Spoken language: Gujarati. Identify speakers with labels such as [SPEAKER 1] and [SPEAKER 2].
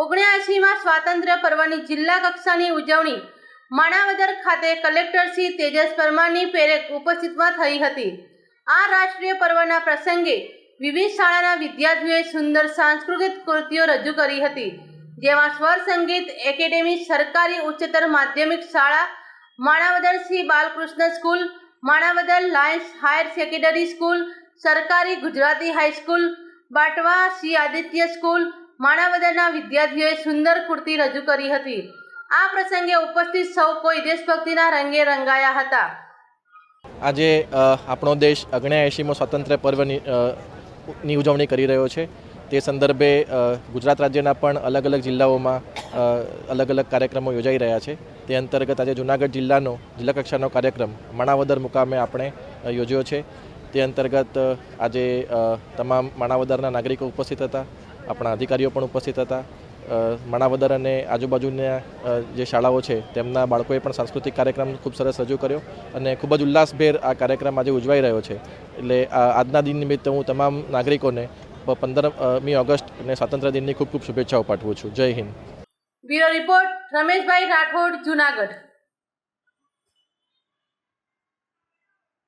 [SPEAKER 1] ઓગણ્યાસીમાં સ્વાતંત્ર્ય પર્વની જિલ્લા કક્ષાની ઉજવણી માણાવદર ખાતે કલેક્ટર શ્રી તેજસ પરમારની પ્રેરક ઉપસ્થિતમાં થઈ હતી. આ રાષ્ટ્રીય પર્વના પ્રસંગે વિવિધ શાળાના વિદ્યાર્થીઓએ સુંદર સાંસ્કૃતિક કૃતિઓ રજૂ કરી હતી, જેમાં સ્વર સંગીત, એકેડેમી, સરકારી ઉચ્ચતર માધ્યમિક શાળા, Manavadar Shri Balkrishna school, Manavadar lions higher secondary school, સરકારી Gujarati high school Batwa Shri Aditya school માણાવદરના વિદ્યાર્થીઓએ સુંદર કુર્તી રજૂ કરી હતી. આ પ્રસંગે ઉપસ્થિત સૌ કોઈ દેશભક્તિના રંગે રંગાયા હતા.
[SPEAKER 2] આજે આપણો દેશ અગણ્યાએંશીમો સ્વાતંત્ર્ય પર્વની ની ઉજવણી કરી રહ્યો છે. તે સંદર્ભે ગુજરાત રાજ્યના પણ અલગ અલગ જિલ્લાઓમાં અલગ અલગ કાર્યક્રમો યોજાઈ રહ્યા છે. તે અંતર્ગત આજે જૂનાગઢ જિલ્લાનો, જિલ્લા કક્ષાનો કાર્યક્રમ માણાવદર મુકામે આપણે યોજ્યો છે. તે અંતર્ગત આજે તમામ માણાવદરના નાગરિકો ઉપસ્થિત હતા, આપણા અધિકારીઓ પણ ઉપસ્થિત હતા. માણાવદર અને આજુબાજુના જે શાળાઓ છે, તેમના બાળકોએ પણ સાંસ્કૃતિક કાર્યક્રમ ખૂબ સરસ રજૂ કર્યો અને ખૂબ જ ઉલ્લાસભેર આ કાર્યક્રમ આજે ઉજવાઈ રહ્યો છે. એટલે આજના દિન નિમિત્તે હું તમામ નાગરિકોને પંદરમી ઓગસ્ટ અને સ્વાતંત્ર્ય દિનની ખૂબ ખૂબ શુભેચ્છાઓ પાઠવું છું. Jai Hind.
[SPEAKER 1] Bureau report, Rameshbhai Rathod, Junagadh.